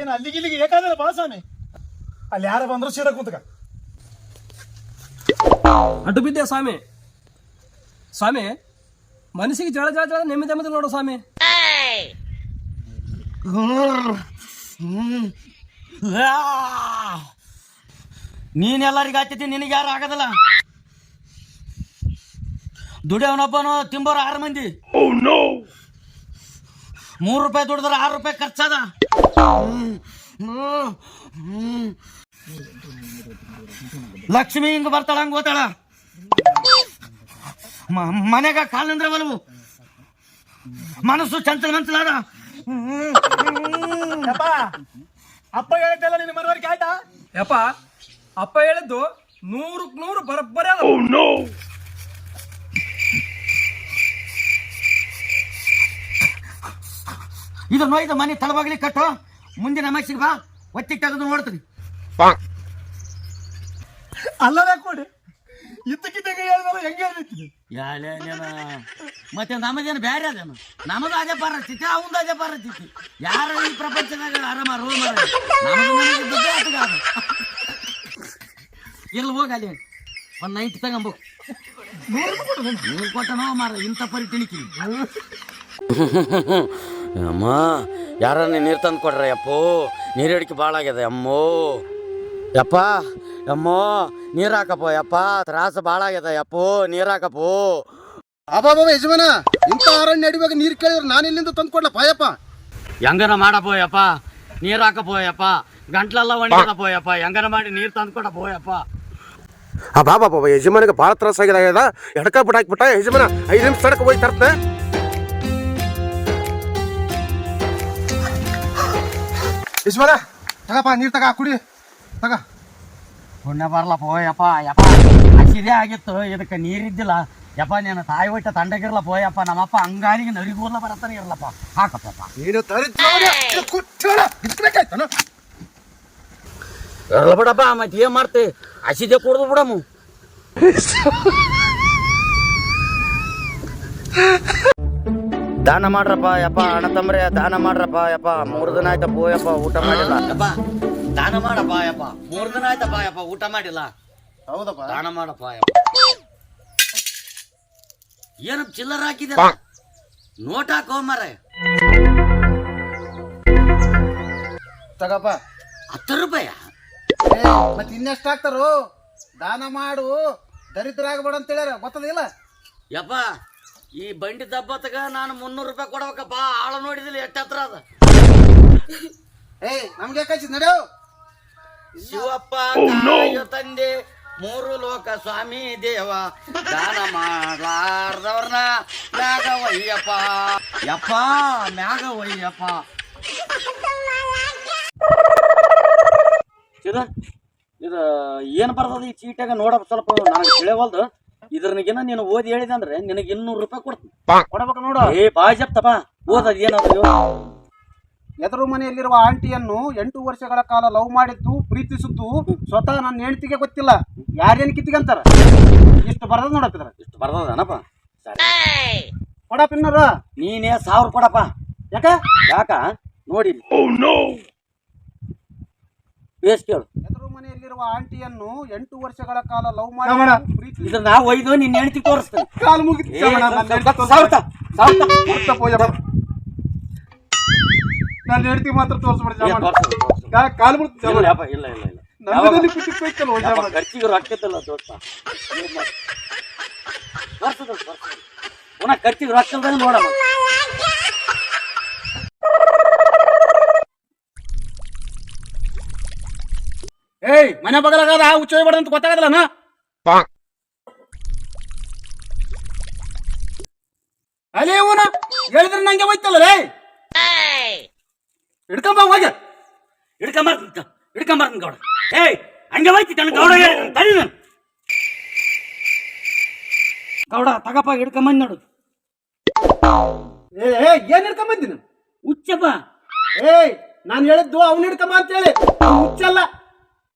ಏನು ಅಲ್ಲಿಗೆ ಇಲ್ಲಿಗೆ ಏಕಾದ್ರೆ ಬಾ ಸ್ವಾಮಿ. ಅಲ್ಲಿ ಯಾರ ಬಂದ್ರು ಸೀದಾ ಕುಂತಕ. ಅಡ್ಡು ಬಿದ್ದೆ ಸ್ವಾಮಿ. ಸ್ವಾಮಿ ಮನಸ್ಸಿಗೆ ಜಳ ಜಳ ಜಳ ನೆಮ್ಮದಿ ನೆಮ್ಮದಿ ನೋಡು ಸ್ವಾಮಿ. ನೀನ್ ಎಲ್ಲರಿಗೆ ಆಯ್ತೈತಿ ನಿನಗೆ ಯಾರು ಆಗದಲ್ಲ? ದುಡಿಯವನೊಬ್ಬನು ತಿಂಬೋರು ಆರು ಮಂದಿ. ಮೂರು ರೂಪಾಯಿ ದುಡಿದ್ರೆ ಆರು ರೂಪಾಯಿ ಖರ್ಚದ. ಲಕ್ಷ್ಮಿ ಹಿಂಗ ಬರ್ತಾಳ ಹಂಗ ಓತಾಳ. ಮ- ಮನೆಗ ಕಾಲ್ ನಿಂದ್ರೆ ಬಲವು. ಮನಸ್ಸು ಚಂಚಲ ಮಂಚಲಾದ. ಯಪ್ಪ ಅಪ್ಪ ಹೇಳಿದ್ದೆಲ್ಲ ನಿನ್ನ ಮನವರಿಕೆ ಆಯ್ತಾ? ಯಪ್ಪ ಅಪ್ಪ ಹೇಳಿದ್ದು ನೂರಕ್ ನೂರು ಬರಬ್ಬರೇ ಅದ. ಇದು ನೋಯ್ದ ಮನೆ ತಳಬಾಗ್ಲಿ ಕಟ್ಟು. ಮುಂದಿನ ಅಮಾಸಿಗೆ ಬಾ ಒತ್ತಿಗೆ ತೆಗೆದು ನೋಡ್ತೀನಿ. ಅಲ್ಲದ ಕೊಡಿ. ಇದ್ದಕ್ಕಿದ್ದಾಗ ಹೇಳಿದ್ರೆ ಹೆಂಗೆ ಹೇಳ್ತೀನಿ ಯಾಳೆ ಮತ್ತೆ ನಮಗೇನು ಬೇರೆ ಅದೇನು? ನಮದು ಅದೇ ಪರಿಸ್ಥಿತಿ ಅವಂದು ಅದೇ ಪರಿಸ್ಥಿತಿ. ಯಾರು ಈ ಪ್ರಪಂಚದಾಗ ಆರಾಮ ರೂಮ್ ಎಲ್ಲಿ ಹೋಗ ಅಲ್ಲಿ. ಒಂದು ನೈಟ್ ತಗೊಂಬೋ. ನೀರು ಕೊಟ್ಟನೋ ಮಾರ ಇಂಥ ಪರಿ ತಿಣಿಕಿ ಅಮ್ಮ ಯಾರನ್ನ ನೀರು ತಂದು ಕೊಡ್ರಿ ಅಪ್ಪೋ. ನೀರು ಹಿಡಿಕೆ ಭಾಳ ಆಗ್ಯದ ಅಮ್ಮೋ. ಯಪ್ಪ ಅಮ್ಮೋ ನೀರು ಹಾಕಪ್ಪ ಯಪ್ಪ. ತ್ರಾಸ ಭಾಳ ಆಗ್ಯದ ಯಪ್ಪೋ ನೀರು ಹಾಕಪ್ಪೋ. ಅಬ್ಬಾಬಾ ಯಜಮಾನ ಇಂಥ ಅರಣ್ಯ ಅಡಿವಾಗ ನೀರು ಕೇಳಿದ್ರೆ ನಾನು ಇಲ್ಲಿಂದ ತಂದು ಕೊಡ್ಲಪ್ಪ ಪಾಯಪ್ಪ ಹೆಂಗನ ಮಾಡಬೋಯಪ್ಪ ನೀರು ಹಾಕಬೋಯಪ್ಪ ಗಂಟ್ಲೆಲ್ಲ ಒಣಗದಬೋಯಪ್ಪ ಹೆಂಗನ ಮಾಡಿ ನೀರು ತಂದು ಕೊಡಬೋಯಪ್ಪ ಆ ಬಾಬಾ ಬಾಬಾ ಯಜಮಾನಿಗೆ ಭಾಳ ತ್ರಾಸ ಆಗ್ಯದ ಎಡಕ ಬಿಟ್ಟಾಕ್ಬಿಟ್ಟ ಯಜಮಾನ ಐದು ನಿಮಿಷ ತಡಕ ಹೋಗಿ ತರ್ತ ಯಜಮಾನ ತಗಪ್ಪ ನೀರು ತಗ ಕುಡಿ. ತಗ. ಪುಣ್ಯ ಬರ್ಲಪ್ಪ ಹೋಯಪ್ಪ ಯಪ್ಪ ಹಸಿದೇ ಆಗಿತ್ತು ಇದಕ್ಕೆ ನೀರಿದ್ದಿಲ್ಲ ಯಪ್ಪ ನೀನು ತಾಯಿ ಹೊಟ್ಟೆ ತಂಡಗಿರ್ಲಪ್ಪ ಹೋಯಪ್ಪ ನಮ್ಮಪ್ಪ ಹಂಗಾರಿಗೆ ನರಿಗೂರ್ಲ ಬರತ್ತಾನೆ ಇರ್ಲಪ್ಪ. ಹಾಕಪ್ಪ ನೀನು ಬಿಡಪ್ಪ ಮತ್ತೆ ಏನ್ ಮಾಡ್ತಿ? ಹಸಿದೆ ಕುಡ್ದು ಬಿಡಮು. ದಾನ ಮಾಡ್ರಪ್ಪ ಯಪ್ಪ ಅಣ್ಣ ತಮ್ರೆ ದಾನ ಮಾಡ್ರಪ್ಪ ಯಪ್ಪ ಮೂರು ದಿನ ಆಯ್ತಪ್ಪ ಯಪ್ಪ ಊಟ ಮಾಡಿಲ್ಲ. ಯಪ್ಪ ದಾನ ಮಾಡಪ್ಪ ಯಪ್ಪ ಮೂರು ದಿನ ಆಯ್ತಪ್ಪ ಯಪ್ಪ ಊಟ ಮಾಡಿಲ್ಲ. ಹೌದಪ್ಪ. ದಾನ ಮಾಡಪ್ಪ ಯಪ್ಪ. ಏನಪ್ಪ ಚಿಲ್ಲರ್ ಹಾಕಿದ. ನೋಟ್ ಹಾಕೋ ಮರ ತಗಪ್ಪ. ಹತ್ತು ರೂಪಾಯ ಮತ್ತೆ ಇನ್ನೆಷ್ಟು ಹಾಕ್ತಾರು? ದಾನ ಮಾಡು. ದರಿದ್ರ ಆಗ್ಬೇಡ ಅಂತ ಹೇಳ್ಯಾರ ಗೊತ್ತದಿಲ್ಲ? ಯಪ್ಪ ಈ ಬಂಡಿ ದಬ್ಬತ್ತಗ ನಾನು ಮುನ್ನೂರು ರೂಪಾಯಿ ಕೊಡ್ಬೇಕಪ್ಪ ಆಳ ನೋಡಿದಿಲ್ಲ ಎಷ್ಟು ಹತ್ರ ಅದ. ಏಯ್ ನಮ್ಗೆ ಯಾಕೆ ನಡೆಯೋ? ಶಿವಪ್ಪ ಕಾಯೋ ತಂದೆ ಮೂರು ಲೋಕ ಸ್ವಾಮಿ ದೇವ. ದಾನ ಮಾಡ್ಲಾರ್ದವ್ರನ್ನ ಮ್ಯಾಗ ಒಯ್ಯಪ್ಪ ಯಪ್ಪ ಮ್ಯಾಗ ಒಯ್ಯಪ್ಪ ಇದು ಇದು ಏನು ಬರ್ತದ ಈ ಚೀಟಾಗ ನೋಡಪ್ಪ ಸ್ವಲ್ಪ ನನಗೆ ತಿಳಿಯವಲ್ದು ಇದ್ರನಿಗೇನ ನೀನು ಓದಿ ಹೇಳಿದೆ ಅಂದ್ರೆ ನಿನಗೆ ಇನ್ನೂರು ರೂಪಾಯಿ ಕೊಡ್ತೀನಿ. ಕೊಡಬೇಕು ನೋಡು. ಏ ಬಾ ಜಪ್ತಪ್ಪ ಓದದ್ ಏನಾದ್ರು? ಎದುರು ಮನೆಯಲ್ಲಿರುವ ಆಂಟಿಯನ್ನು ಎಂಟು ವರ್ಷಗಳ ಕಾಲ ಲವ್ ಮಾಡಿದ್ದು ಪ್ರೀತಿಸಿದ್ದು ಸ್ವತಃ ನನ್ನ ಹೆಂಡತಿಗೆ ಗೊತ್ತಿಲ್ಲ. ಯಾರೇನು ಕಿತ್ತಿಗಂತಾರ? ಇಷ್ಟು ಬರದ ನೋಡತ್ತಿದ್ರ ಇಷ್ಟು ಬರ್ತದನಪ್ಪ ಸರಿ. ಕೊಡ ಪಿನ್ನರು ನೀನೇ ಸಾವಿರ ಕೊಡಪ್ಪ. ಯಾಕ? ಯಾಕ? ನೋಡಿ. ಬೇಸ್ ಕೇಳು ಎದುರು ಮನೆಯಲ್ಲಿರುವ ಆಂಟಿಯನ್ನು ಎಂಟು ವರ್ಷಗಳ ಕಾಲ ಲವ್. ಮಾಡಿ ಪ್ರೀತಿ ಇದನ್ನ ನಾ ಒಯ್ದು ನಿನ್ನ ಹೆಂಡತಿ ತೋರಿಸ್ತೇನೆ ಕಾಲು ಮುಗಿತು ಸಾವಿರ ನನ್ನ ಹೆಂಡತಿ ಮಾತ್ರ ತೋರಿಸ್ಬಿಡ. ಕಾಲು ಮುಗಿತು ಇಲ್ಲ ಇಲ್ಲ ಇಲ್ಲ ದೋಸ್ತ. ಖರ್ಚಿಗೆ ರೊಕ್ಕ ನೋಡಮ್ಮ. ಏಯ್ ಮನೆ ಬಗಲಾಗದ ಹುಚ್ಚ ಹೋಗ್ಬೇಡ ಅಂತ ಗೊತ್ತಾಗದಲ್ಲ ಅಲೇ ಇವನ ಹೇಳಿದ್ರೆ ನಂಗೆ ಹೋಯ್ತಲ್ಲ ರೇ ಹಿಡ್ಕೊಂಬ ಹೋಗಿ. ಹಿಡ್ಕೊಂಬರ್ತೀನಿ ಹಿಡ್ಕೊಂಬರ್ತೀನಿ ಗೌಡ. ಏಯ್ ಹಂಗೆ ಹೋಯ್ತಿ ನನ್ನ ಗೌಡ ಹೇಳಿದ್ರು, ತಡಿ ನಾನು. ಗೌಡ ತಗಪ್ಪ ಹಿಡ್ಕೊಂಬಂದ್ ನೋಡು. ಏ ಏ, ಏನ್ ಹಿಡ್ಕೊಂಡ್ ಬಂದಿನ ಹುಚ್ಚಪ್ಪ. ಏಯ್ ನಾನು ಹೇಳಿದ್ದು ಅವ್ನ ಹಿಡ್ಕೊಂಬ ಅಂತ ಹೇಳಿ. ಅವ್ನ್ ಹುಚ್ಚಲ್ಲ.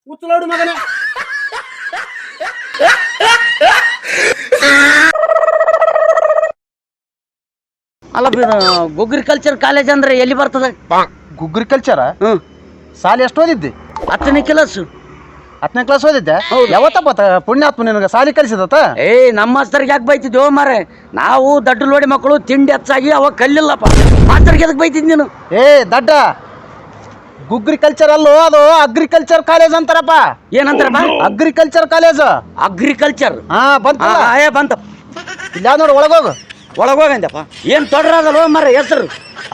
ಹುಚ್ಚಲೋಡು ಮಗನೇ. ಅಲ್ಲ ಅಗ್ರಿಕಲ್ಚರ್ ಕಾಲೇಜ್ ಅಂದ್ರೆ ಎಲ್ಲಿ ಬರ್ತದ? ಗುಗ್ರಿಕಲ್ಚರ ಹ್ಮ್. ಸಾಲಿ ಎಷ್ಟು ಓದಿದ್ದೆ? ಹತ್ತನೇ ಕ್ಲಾಸ್ ಹತ್ತನೇ ಕ್ಲಾಸ್ ಓದಿದ್ದೆ? ಯಾವತ್ತಪ್ಪ ಪುಣ್ಯಾತ್ಮ ನಿನಗೆ ಸಾಲಿ ಕಲಿಸಿದತ್ತ? ಏ ನಮ್ಮ ಮಾಸ್ತರ್ಗೆ ಯಾಕೆ ಬೈತಿದ್ವೋ ಮಾರೆ? ನಾವು ದಡ್ಡ ಲೋಡಿ ಮಕ್ಕಳು ತಿಂಡಿ ಹೆಚ್ಚಾಗಿ ಅವಾಗ ಕಲ್ಲಿಲ್ಲಪ್ಪ. ಮಾಸ್ತರಿಗೆ ಎದಕ್ಕೆ ಬೈತಿದ್ ನೀನು? ಏ ದಡ್ಡ ಗುಗ್ರಿಕಲ್ಚರ್ ಅಲ್ಲೋ ಅದು ಅಗ್ರಿಕಲ್ಚರ್ ಕಾಲೇಜ್ ಅಂತಾರಪ್ಪ. ಏನಂತಾರಪ್ಪ? Agriculture college. ಅಗ್ರಿಕಲ್ಚರ್. ಹಾ ಬಂತ ಏ ಬಂತ. ಇಲ್ಲ ನೋಡಿ ಒಳಗೋಗು. ಒಳಗೋಗಂದಪ್ಪ ಏನ್ ತೊಡ್ರದಲ್ವ ಮರ ಹೆಸರು.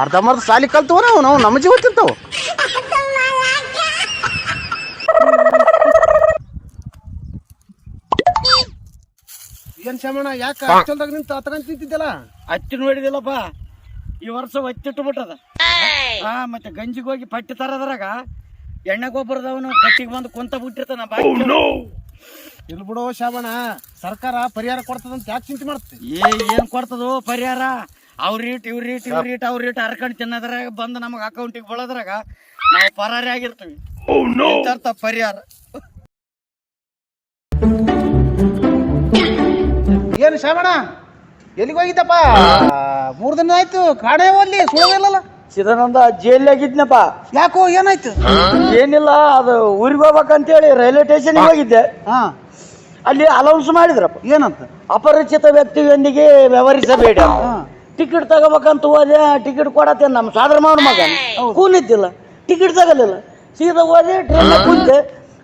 ಅರ್ಧಂಬರ್ಧ ಸಾಲಿ ಕಲ್ತವ ನಾವು ನಾವು ನಮ್ಮ ಜೀವ ತಿಂತಾವು. ಏನ್ ಶಮಣ ಯಾಕೆ ನಿಂತ ನಿಂತು ಹತ್ಕೊಂಡ್ ತಿಂತಿದ್ದಲ್ಲ ಹತ್ತಿ ನೋಡಿದಿಲ್ಲಪ್ಪ. ಈ ವರ್ಷ ಒತ್ತಿಟ್ಟು ಬಿಟ್ಟದ ಹಾ ಮತ್ತೆ ಗಂಜಿಗೆ ಹೋಗಿ ಪಟ್ಟಿ ತರದ್ರಾಗ ಎಣ್ಣೆ ಗೊಬ್ಬರದವನು ಕಟ್ಟಿಗೆ ಬಂದು ಕುಂತ ಬಿಟ್ಟಿರ್ತಾನ ಬಾಕಿ ಇಲ್ಲಿ ಬಿಡೋ ಶಾಬಣ ಸರ್ಕಾರ ಪರಿಹಾರ ಕೊಡ್ತದಂತ ಯಾಕೆ ಚಿಂತೆ ಮಾಡ್ತಿ? ಏ ಏನ್ ಕೊಡ್ತದೋ ಪರಿಹಾರ? ಅವ್ರ ರೀಟ್ ಇವ್ರ ರೀಟ್ ಇವ್ರ ರೀಟ್ ಅವ್ರ ರೀಟ್ ಹರ್ಕೊಂಡು ತಿನ್ನೋದ್ರಾಗ ಬಂದು ನಮಗೆ ಅಕೌಂಟಿಗೆ ಬಳೋದ್ರಾಗ ನಾವು ಪರಾರಿ ಆಗಿರ್ತೀವಿ. ಇದ್ರರ್ಥ ಪರಿಹಾರ. ಏನು ಶಾಮಣ ಎಲ್ಲಿಗೆ ಹೋಗಿದ್ದಪ್ಪ? ಮೂರು ದಿನ ಆಯ್ತು ಕಾಣೆ ಹೋಗ್ಲಿ ಸುಳ್ಳೋದಿಲ್ಲಲ್ಲ ಚಿದಾನಂದ ಜೈಲಾಗಿದ್ನಪ್ಪ ಯಾಕೋ ಏನಾಯ್ತು? ಏನಿಲ್ಲ ಅದು ಊರಿಗೆ ಹೋಗ್ಬೇಕಂತೇಳಿ ರೈಲ್ವೆ ಸ್ಟೇಷನ್ಗೆ ಹೋಗಿದ್ದೆ. ಹಾ. ಅಲ್ಲಿ ಅಲೌನ್ಸ್ ಮಾಡಿದ್ರಪ್ಪ. ಏನಂತ? ಅಪರಿಚಿತ ವ್ಯಕ್ತಿಯೊಂದಿಗೆ ವ್ಯವಹರಿಸಬೇಡ. ಟಿಕೆಟ್ ತಗೋಬೇಕಂತ ಹೋದೆ ಟಿಕೆಟ್ ಕೊಡತ್ತೆ ನಮ್ಮ ಸಾದ್ರ ಮಾವನ ಮಗ ಕೂನಿದ್ದಿಲ್ಲ. ಟಿಕೆಟ್ ತಗಲಿಲ್ಲ. ಸೀದಾ ಹೋದೆ ಟ್ರೈನ್ ಕೂತೆ.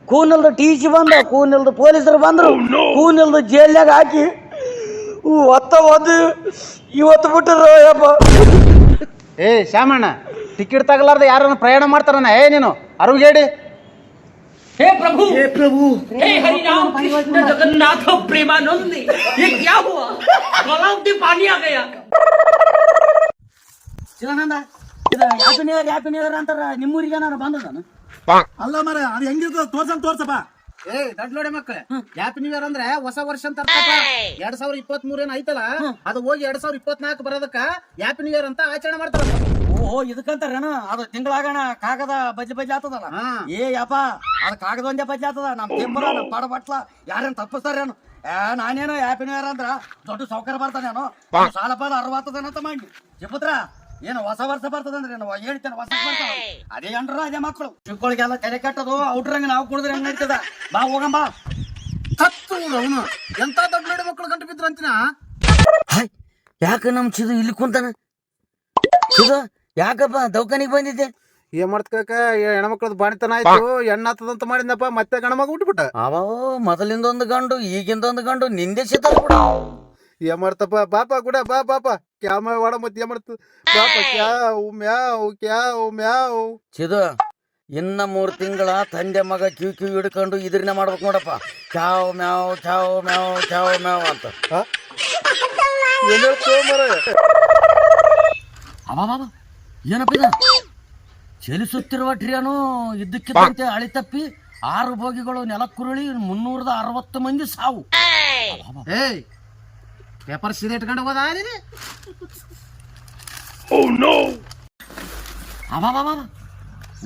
ಕೂನಲ್ದು ಟಿ ಸಿ ಬಂದ ಕೂನಲ್ದು ಪೊಲೀಸರು ಬಂದರು. ಕೂನಲ್ದು ಜೈಲ್ನಾಗ ಹಾಕಿ. ಒತ್ತ ಒಂದು ಇವತ್ತು ಬಿಟ್ಟರು ಯಪ್ಪ ಏ ಶಾಮಣ್ಣ ಟಿಕೆಟ್ ತಗಲಾರ್ದ ಯಾರನ್ನ ಪ್ರಯಾಣ ಮಾಡ್ತಾರನ ಏ ನೀನು ಅರುಗೇಡಿ हे प्रभु हे प्रभु हे हरि राम कृष्ण जगन्नाथ प्रेमानंद ये क्या हुआ तालाब में पानी आ गया ಚಿದಾನಂದ ಇದು ಯಾಪಿನಿಯರ್ ಯಾಪಿನಿಯರ್ ಅಂತಾರ ನಿಮ್ಮೂರಿಗೆ ನಾನು ಬಂದ ನಾನು ಅಲ್ಲ ಮರ ಅದು ಹೆಂಗಿರ್ತದ ತೋರ್ಸಂಗ್ ತೋರ್ಸಪ್ಪ ಏ ದಡ್ಲೋಡೆ ಮಕ್ಕಳೇ ಹ್ಯಾಪಿ ನ್ಯೂ ಇಯರ್ ಅಂದ್ರೆ ಹೊಸ ವರ್ಷ ಅಂತ ಎರಡ್ ಸಾವಿರ ಇಪ್ಪತ್ತ್ ಮೂರ್ ಏನ್ ಐತಲ್ಲ ಅದು ಹೋಗಿ ಎರಡ್ ಸಾವಿರ ಇಪ್ಪತ್ನಾಲ್ಕು ಬರೋದಕ್ಕ ಹ್ಯಾಪಿ ನ್ಯೂ ಇಯರ್ ಅಂತ ಆಚರಣೆ ಮಾಡ್ತಾರ ಓಹೋ ಇದಕ್ಕಂತಾರೇನ ಅದು ತಿಂಗಳಾಗಣ ಕಾಗದ ಬಜ್ಜಿ ಬಜ್ಜಿ ಆತದಲ್ಲ. ಏ ಯಪ್ಪ ಅದು ಕಾಗದ ಒಂದೇ ಬಜ್ಜಿ ಆತದ. ನಮ್ ತಿಂಬರ ನಮ್ ಪಡ ಬಟ್ಲ ಯಾರೇನ್ ತಪ್ಪಿಸ್ತಾರೇನು ಏ ನಾನೇನು ಹ್ಯಾಪಿ ನ್ಯೂ ಇಯರ್ ಅಂದ್ರ ದೊಡ್ಡ ಸೌಕರ್ಯ ಬರ್ತಾನೇನು ಸಾಲ ಪಾಲ ಅರ್ವಾತದೇನಂತ ಮಾಡಿ ಚಿಪುತ್ರ ಏನು ಹೊಸ ವರ್ಷ ಬರ್ತದಂದ್ರೆ ಏನು? ಹೇಳ್ತೇನೆ ಹೊಸ ಬರ್ತಾವ ಅದೇ ಅಂಡ್ರ ಅದೇ ಮಕ್ಕಳು ಚಿಕ್ಕಳಿಗೆಲ್ಲ ತಲೆ ಕಟ್ಟದು ಔಟ್ರಂಗ ನಾವು ಕುಡಿದ್ರೆ ಹೆಂಗ್ ನಡೀತದ? ಬಾ ಹೋಗಂಬಾ ಸತ್ತು ಅವನು. ಎಂತ ದೊಡ್ಡ ದೊಡ್ಡ ಮಕ್ಕಳು ಗಂಟು ಬಿದ್ರು ಅಂತಿನ? ಯಾಕೆ ನಮ್ ಚಿದು ಇಲ್ಲಿ ಕುಂತಾನ? ಚಿದು ಯಾಕಪ್ಪ ದೌಕಾನಿಗೆ ಬಂದಿದ್ದೆ? ಏನ್ ಮಾಡ್ತಕ ಹೆಣ್ಮಕ್ಳದ್ ಬಾಣಿತನ ಆಯ್ತು. ಹೆಣ್ಣ ಆತದಂತ ಮಾಡಿದ್ನಪ್ಪ ಮತ್ತೆ ಗಣ ಮಗ ಅವ ಮೊದಲಿಂದ ಒಂದು ಗಂಡು ಈಗಿಂದ ಒಂದು ಗಂಡು ನಿಂದೆ ಸಿದ್ಧ ಏನ್ ಮಾಡ್ತಪ್ಪ ಬಾಪ ಕೂಡ ಬಾ ಬಾಪ. ಕ್ಯಾ ಮಾಡ ಮತ್ತೆ ಏನ್ ಮಾಡ್ತು ಬಾಪ ಕ್ಯಾವ್ ಮ್ಯಾವ್ ಕ್ಯಾವ್ ಮ್ಯಾವ್. ಚಿದು ಇನ್ನ ಮೂರು ತಿಂಗಳ ತಂದೆ ಮಗ ಕ್ಯೂ ಕ್ಯೂ ಹಿಡ್ಕೊಂಡು ಇದ್ರನ್ನ ಮಾಡ್ಬೇಕು ನೋಡಪ್ಪ. ಚಾವ್ ಮ್ಯಾವ್ ಚಾವ್ ಮ್ಯಾವ್ ಚಾವ್ ಮ್ಯಾವ್ ಅಂತ. ಮರ ಅಬಾಬಾಬ ಏನಪ್ಪ ಇದು? ಚಲಿಸುತ್ತಿರುವ ಟ್ರಿಯಾನು ಇದ್ದಕ್ಕಿದ್ದಂತೆ ಅಳಿ ತಪ್ಪಿ ಆರು ಬೋಗಿಗಳು ನೆಲಕ್ಕುರುಳಿ ಮುನ್ನೂರದ ಅರವತ್ತು ಮಂದಿ ಸಾವು. ಏಯ್! ಪೇಪರ್ ಸೀರೆ ಇಟ್ಕೊಂಡು ಹೋದ oh,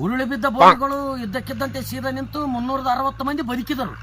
ಉರುಳಿ ಬಿದ್ದ ಬೋಟ್ಗಳು ಇದ್ದಕ್ಕಿದ್ದಂತೆ ಸೀದಾ ನಿಂತು ಮುನ್ನೂರದ ಅರವತ್ತು ಮಂದಿ ಬದುಕಿದರು.